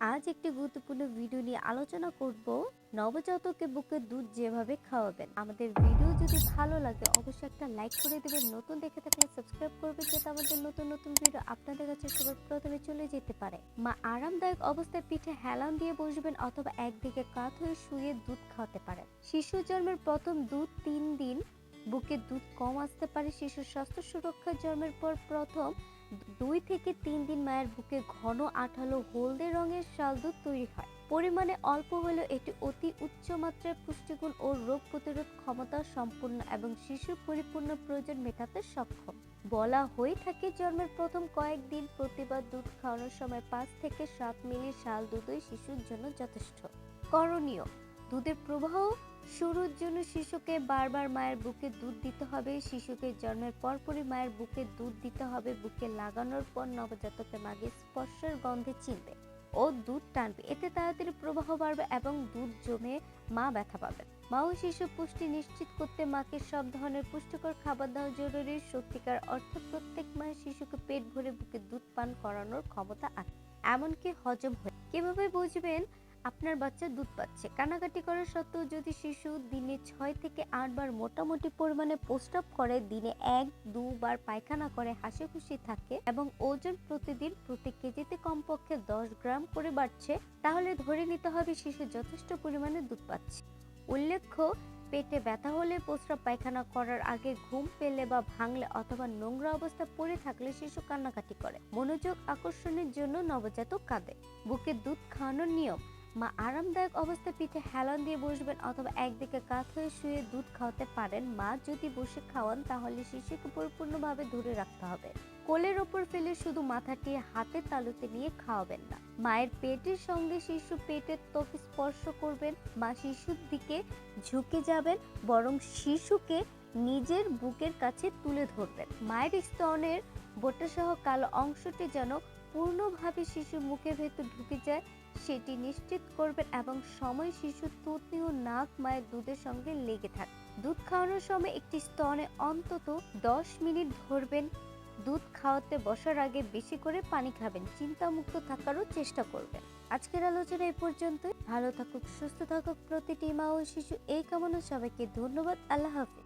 আজ একটি গুরুত্বপূর্ণ ভিডিও নিয়ে আলোচনা করব। নবজাতককে বুকের দুধ যেভাবে খাওয়াবেন। আমাদের ভিডিও যদি ভালো লাগে, অবশ্যই একটা লাইক করে দেবেন। নতুন দেখে থাকলে সাবস্ক্রাইব করবেন, যাতে আমাদের নতুন নতুন ভিডিও আপনাদের কাছে সবার প্রথমে চলে যেতে পারে। মা আরামদায়ক অবস্থায় পিঠে হেলান দিয়ে বসবেন অথবা একদিকে কাত হয়ে শুয়ে দুধ খাওয়াতে পারেন। শিশু জন্মের প্রথম দুধ তিন দিন বুকে দুধ কম আসতে পারে শিশুর স্বাস্থ্য সুরক্ষা জন্মের পর প্রথম দুই থেকে তিন দিন মায়ের বুকে ঘন আঠালো হলদে রঙের শাল দুধ তৈরি হয়। পরিমাণে অল্প হলেও এটি অতি উচ্চ মাত্রায় পুষ্টিগুণ ও রোগ প্রতিরোধ ক্ষমতা সম্পূর্ণ এবং শিশুর পরিপূর্ণ প্রয়োজন মেটাতে সক্ষম। বলা হয়ে থাকে জন্মের প্রথম কয়েকদিন প্রতিবার দুধ খাওয়ানোর সময় পাঁচ থেকে সাত মিলি শাল দুধই শিশুর জন্য যথেষ্ট। করণীয় দুধের প্রবাহ? শুরুর জন্য শিশুকে বারবার মায়ের বুকে দুধ দিতে হবে। শিশুকে জন্মের পরপরই মায়ের বুকে দুধ দিতে হবে। বুকে লাগানোর পর নবজাতকের মাগে স্পর্শের গন্ধে চিনবে ও দুধ টানবে। এতে তাড়াতাড়ি প্রবাহ বাড়বে এবং দুধ জমে মা ব্যথা পাবে। মা ও শিশু পুষ্টি নিশ্চিত করতে মাকে সব ধরনের পুষ্টিকর খাবার দেওয়া জরুরি। সত্যিকার অর্থে প্রত্যেক মায়ের শিশুকে পেট ভরে বুকে দুধ পান করানোর ক্ষমতা আছে। এমনকি হজম হয়ে। কীভাবে বুঝবেন? আপনার বাচ্চা দুধ পাচ্ছে। কানাকাটি করা সত্ত্বেও যদি শিশু দিনে ছয় থেকে আটবার মোটামুটি পরিমাণে প্রস্রাব করে, দিনে এক দুবার পায়খানা করে, হাসি খুশি থাকে এবং ওজন প্রতিদিন প্রতি কেজিতে কমপক্ষে দশ গ্রাম করে বাড়ছে, তাহলে ধরে নিতে হবে শিশু যথেষ্ট পরিমাণে দুধ পাচ্ছে। উল্লেখ্য, পেটে ব্যথা হলে প্রস্রাব পায়খানা করার আগে ঘুম পেলে বা ভাঙলে অথবা নোংরা অবস্থা পড়ে থাকলে শিশু কান্নাকাটি করে। মনোযোগ আকর্ষণের জন্য নবজাতক কাঁদে। বুকে দুধ খাওয়ানোর নিয়ম মা আরামদায়ক অবস্থায় পিঠে হেলান দিয়ে বসবেন অথবা একদিকে কাত হয়ে শুয়ে দুধ খাওয়াতে পারেন। মা যদি বসে খাওয়ান, তাহলে শিশুকে পরিপূর্ণভাবে ধরে রাখতে হবে। কোলের ওপর ফেলে শুধু মাথাটি হাতের তালুতে নিয়ে খাওয়াবেন না। মায়ের পেটের সঙ্গে শিশু পেটের ত্বক স্পর্শ করবেন। মা শিশুর দিকে ঝুঁকে যাবেন, বরং শিশুকে নিজের বুকের কাছে তুলে ধরবেন। মায়ের স্তনের বোটাসহ কালো অংশটি যেন পূর্ণভাবে শিশুর মুখের ভেতর ঢুকে যায়, সেটি নিশ্চিত করবেন এবং সময় শিশুর থুতনি ও নাক, মায়ের দুধের সঙ্গে লেগে থাকে। দুধ খাওয়ানোর সময় একটি স্তনে অন্তত দশ মিনিট ধরবেন। দুধ খাওয়াতে বসার আগে বেশি করে পানি খাবেন, চিন্তামুক্ত থাকারও চেষ্টা করবেন। আজকের আলোচনা এই পর্যন্তই। ভালো থাকুক, সুস্থ থাকুক প্রতিটি মা ও শিশু। এই কামনা সবাইকে ধন্যবাদ। আল্লাহ হাফিজ।